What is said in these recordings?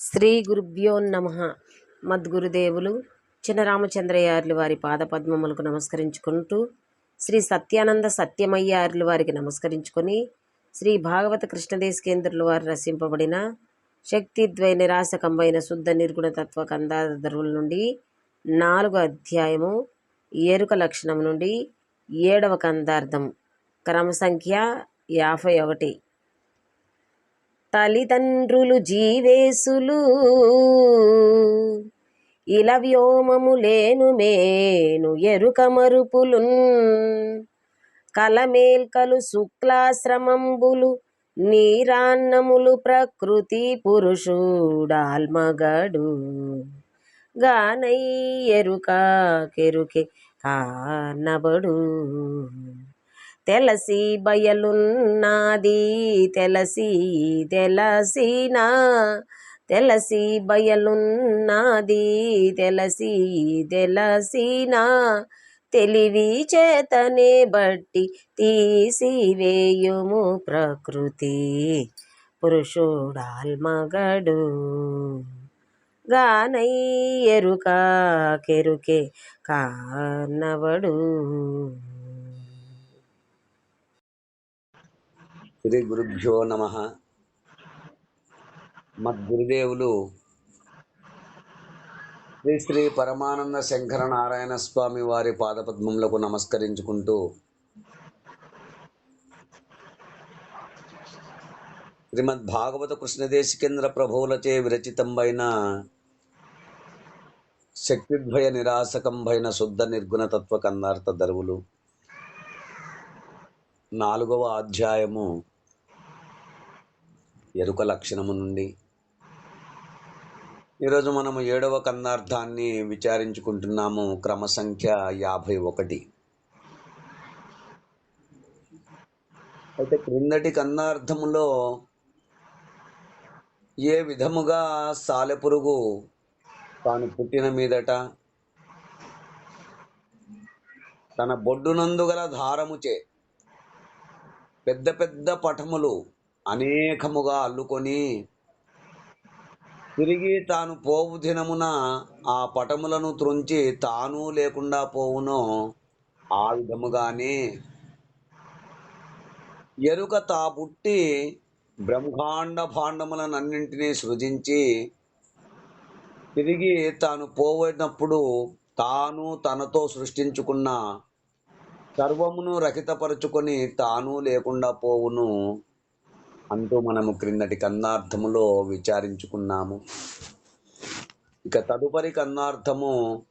శ్రీ గురుభ్యో నమ. మద్గురుదేవులు చినరామచంద్రయార్లు వారి పాదపద్మములకు నమస్కరించుకుంటూ శ్రీ సత్యానంద సత్యమయ్యార్లు వారికి నమస్కరించుకొని శ్రీ భాగవత కృష్ణదేశకేంద్రుల వారు రచింపబడిన శక్తిద్వయ నిరాశకంబైన శుద్ధ నిర్గుణ తత్వ కందాధరుల నుండి నాలుగు అధ్యాయము ఎరుక లక్షణం నుండి ఏడవ కందార్థం క్రమ సంఖ్య యాభై ఒకటి. తల్లిదండ్రులు జీవేసులు. ఇల వ్యోమము లేను మేను ఎరుక మరుపులున్. కలమేల్కలు శుక్లాశ్రమంబులు నీరాన్నములు ప్రకృతి పురుషుడాల్మగడు. గానై ఎరుక కెరుకే కానబడు. తెలసి బయలున్నది తెలసి తెలసిన తెలసి బయలున్నది తెలసి తెలసిన. తెలివి చేతనే బట్టి తీసివేయుము ప్రకృతి. పురుషుడాల్మగడు గానై ఎరుక కెరుకే కానవడు. శ్రీ గురుభ్యో నమ. మద్గురుదేవులు శ్రీ శ్రీ పరమానంద శంకర నారాయణ స్వామి వారి పాదపద్మములకు నమస్కరించుకుంటూ శ్రీమద్ భాగవత కృష్ణదేశికేంద్ర ప్రభువులచే విరచితంబైన శక్తిద్వయ నిరాశకంబైన శుద్ధ నిర్గుణ తత్వ కందార్థ దరువులు. నాలుగవ అధ్యాయము ఎరుక లక్షణము నుండి. ఈరోజు మనము ఏడవ కందార్థాన్ని విచారించుకుంటున్నాము క్రమ సంఖ్య యాభై ఒకటి. అయితే క్రిందటి కందార్థములో ఏ విధముగా సాలెపురుగు తాను పుట్టిన మీదట తన బొడ్డునందుగల గల పెద్ద పెద్ద పటములు అనేకముగా అల్లుకొని తిరిగి తాను పోవు దినమున ఆ పటములను త్రుంచి తాను లేకుండా పోవును ఆ విధముగానే ఎరుక తా పుట్టి బ్రహ్మాండ భాండములనన్నింటినీ సృజించి తిరిగి తాను పోయినప్పుడు తాను తనతో సృష్టించుకున్న సర్వమును రహితపరుచుకొని తాను లేకుండా పోవును. అంటూ మనము క్రిందటి కన్నార్థములో విచారించుకున్నాము. ఇక తదుపరి కన్నార్థము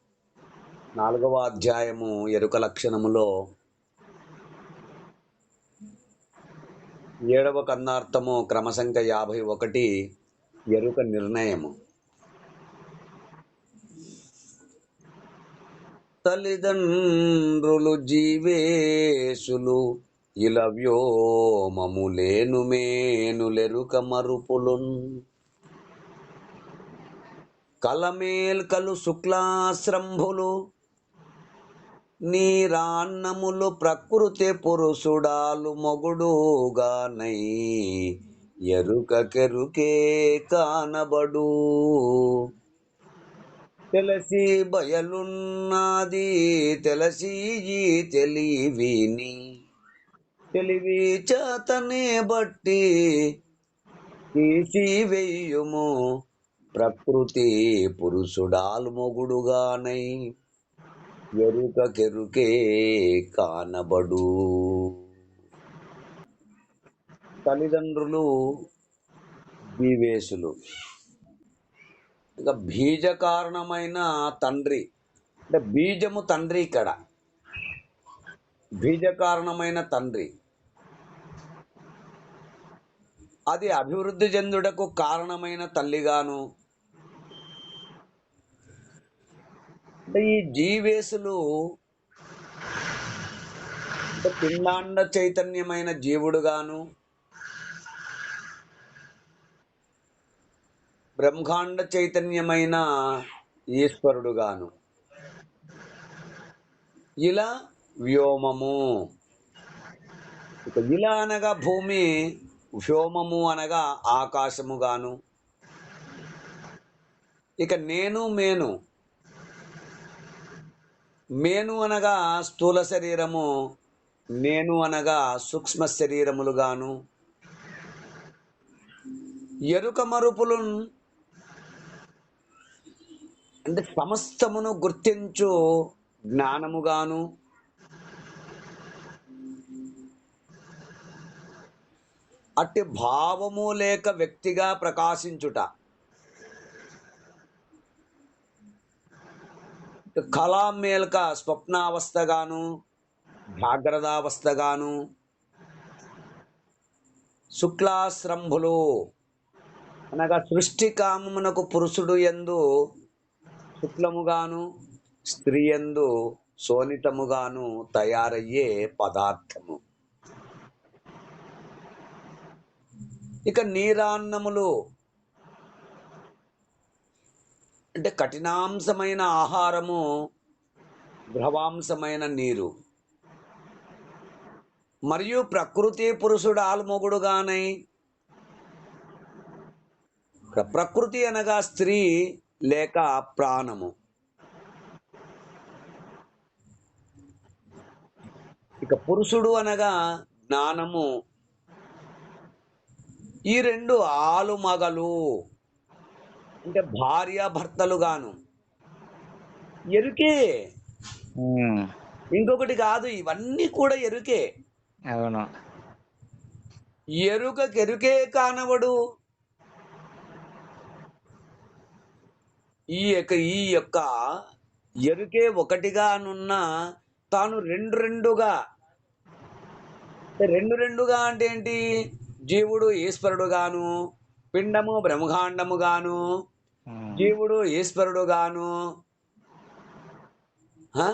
నాలుగవ అధ్యాయము ఎరుక లక్షణములో ఏడవ కన్నార్థము క్రమసంఖ్య యాభై ఒకటి ఎరుక నిర్ణయము. తల్లిదండ్రులు జీవేశులు ఇలా వ్యోమము లేను మేనులెరుక మరుపులున్. కలమేల్కలు శుక్లాశ్రంభులు నీరాన్నములు ప్రకృతి పురుషుడాలు మొగుడుగానై ఎరుక కెరుకే కానబడు. తెలసి బయలున్నది తెలసి తెలివిని. తెలివి చేతనే బట్టి తీసి వెయ్యుము ప్రకృతి పురుషుడాలు మొగుడుగానై ఎరుక కెరుకే కానబడు. తల్లిదండ్రులు బీవేసులు ఇంకా బీజ కారణమైన తండ్రి అంటే బీజము తండ్రి ఇక్కడ. బీజ కారణమైన తండ్రి. అది అభివృద్ధి చెందుటకు కారణమైన తల్లిగాను. అంటే ఈ జీవేశులు పిండాండ చైతన్యమైన జీవుడుగాను బ్రహ్మాండ చైతన్యమైన ఈశ్వరుడుగాను. ఇలా వ్యోమము. ఇక ఇలా అనగా భూమి వ్యోమము అనగా ఆకాశముగాను. ఇక నేను మేను. మేను అనగా స్థూల శరీరము. నేను అనగా సూక్ష్మ శరీరములుగాను. ఎరుక మరుపులు అంటే సమస్తమును గుర్తించు జ్ఞానముగాను. అట్టి భావము లేక వ్యక్తిగా ప్రకాశించుట. కళా మేల్క స్వప్నావస్థగాను జాగ్రత్తావస్థగాను శుక్లాశ్రంభులు అనగా సృష్టి కామమునకు పురుషుడు ఎందు శుక్లముగాను స్త్రీ ఎందు సోనితముగాను తయారయ్యే పదార్థము. ఇక నీరాన్నములు. అంటే కఠినాంశమైన ఆహారము ద్రవాంశమైన నీరు. మరియు ప్రకృతి పురుషుడు ఆల్మొగుడుగానై ప్రకృతి అనగా స్త్రీ లేక ప్రాణము. ఇక పురుషుడు అనగా జ్ఞానము ఈ రెండు ఆలు మగలు. అంటే భార్య భర్తలుగాను ఎరుకే. ఇంకొకటి కాదు ఇవన్నీ కూడా ఎరుకే. అవును. ఎరుక కానవడు. ఈ యొక్క ఈ యొక్క ఎరుకే ఒకటిగానున్న తాను రెండు రెండుగా. రెండు రెండుగా అంటే ఏంటి? జీవుడు ఈశ్వరుడుగాను పిండము బ్రహ్మాండముగాను జీవుడు ఈశ్వరుడుగాను హ?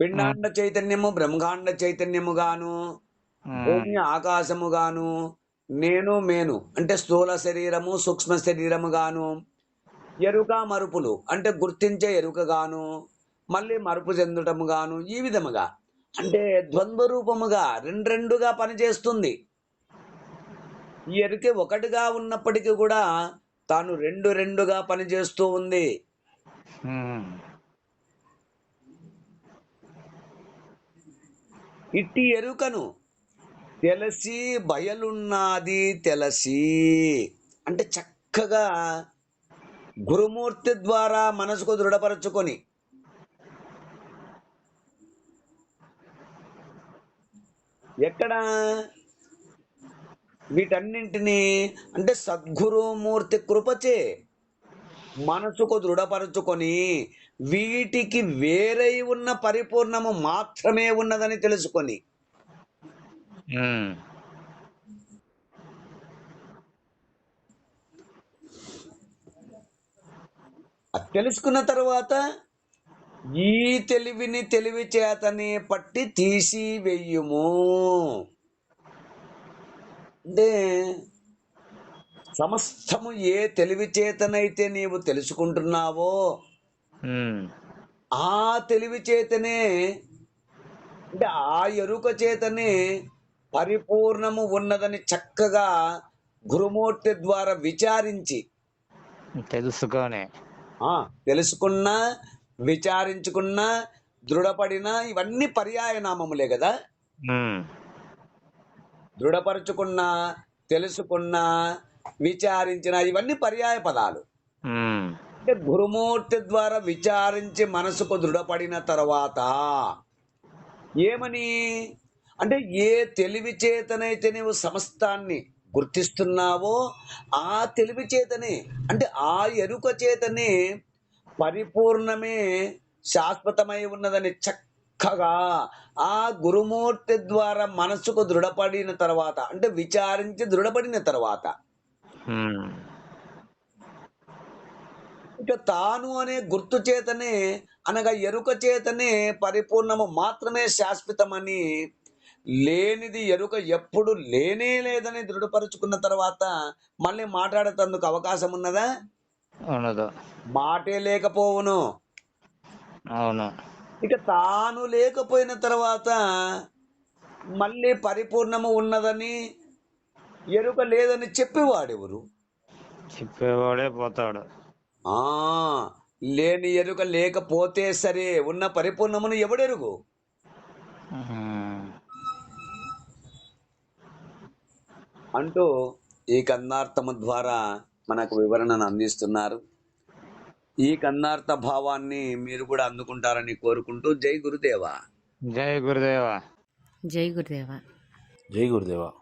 పిండాండ చైతన్యము బ్రహ్మాండ చైతన్యముగాను భూమి ఆకాశముగాను నేను మేను అంటే స్థూల శరీరము సూక్ష్మ శరీరముగాను ఎరుక మరుపులు అంటే గుర్తించే ఎరుకగాను మళ్ళీ మరుపు చెందటముగాను ఈ విధముగా. అంటే ద్వంద్వ రూపముగా రెండు రెండుగా పనిచేస్తుంది. ఈ ఎరుక ఒకటిగా ఉన్నప్పటికీ కూడా తాను రెండు రెండుగా పనిచేస్తూ ఉంది. ఇట్టి ఎరుకను తెలిసి బయలున్నది తెలిసి అంటే చక్కగా గురుమూర్తి ద్వారా మనసుకు దృఢపరచుకొని ఎక్కడ వీటన్నింటినీ అంటే సద్గురుమూర్తి కృపచే మనసుకు దృఢపరచుకొని వీటికి వేరై ఉన్న పరిపూర్ణము మాత్రమే ఉన్నదని తెలుసుకొని. తెలుసుకున్న తర్వాత ఈ తెలివిని తెలివి చేతనే పట్టి తీసి అంటే సమస్తము ఏ తెలివి చేతనైతే నీవు తెలుసుకుంటున్నావో ఆ తెలివి చేతనే అంటే ఆ ఎరుక చేతనే పరిపూర్ణము ఉన్నదని చక్కగా గురుమూర్తి ద్వారా విచారించి తెలుసుకొని. ఆ తెలుసుకున్నా విచారించుకున్నా దృఢపడినా ఇవన్నీ పర్యాయ నామములే కదా దృఢపరుచుకున్నా తెలుసుకున్నా విచారించిన ఇవన్నీ పర్యాయ పదాలు. అంటే గురుమూర్తి ద్వారా విచారించి మనసుకు దృఢపడిన తర్వాత ఏమని? అంటే ఏ తెలివి చేతనైతే నీవు సమస్తాన్ని గుర్తిస్తున్నావో ఆ తెలివి చేతనే అంటే ఆ ఎరుక చేతనే పరిపూర్ణమే శాశ్వతమై ఉన్నదని చక్కగా ఆ గురుమూర్తి ద్వారా మనసుకు దృఢపడిన తర్వాత అంటే విచారించి దృఢపడిన తర్వాత. ఇక తాను అనే గుర్తు చేతనే అనగా ఎరుక చేతనే పరిపూర్ణము మాత్రమే శాశ్వతమని లేనిది ఎరుక ఎప్పుడు లేనే లేదని దృఢపరుచుకున్న తర్వాత మళ్ళీ మాట్లాడేందుకు అవకాశం ఉన్నదా? ఉండదు మాటే లేకపోవును. అవును. ఇక తాను లేకపోయిన తర్వాత మళ్ళీ పరిపూర్ణము ఉన్నదని ఎరుక లేదని చెప్పేవాడెవరు? చెప్పేవాడే పోతాడు. ఆ లేని ఎరుక లేకపోతే సరే ఉన్న పరిపూర్ణమును ఎవడెరుగు. అంటూ ఈ కందార్థము ద్వారా మనకు వివరణను అందిస్తున్నారు. ఈ కందార్థ భావాన్ని మీరు కూడా అందుకుంటారని కోరుకుంటూ జై గురుదేవా. జై గురుదేవా. జై గురుదేవ. జై గురుదేవా.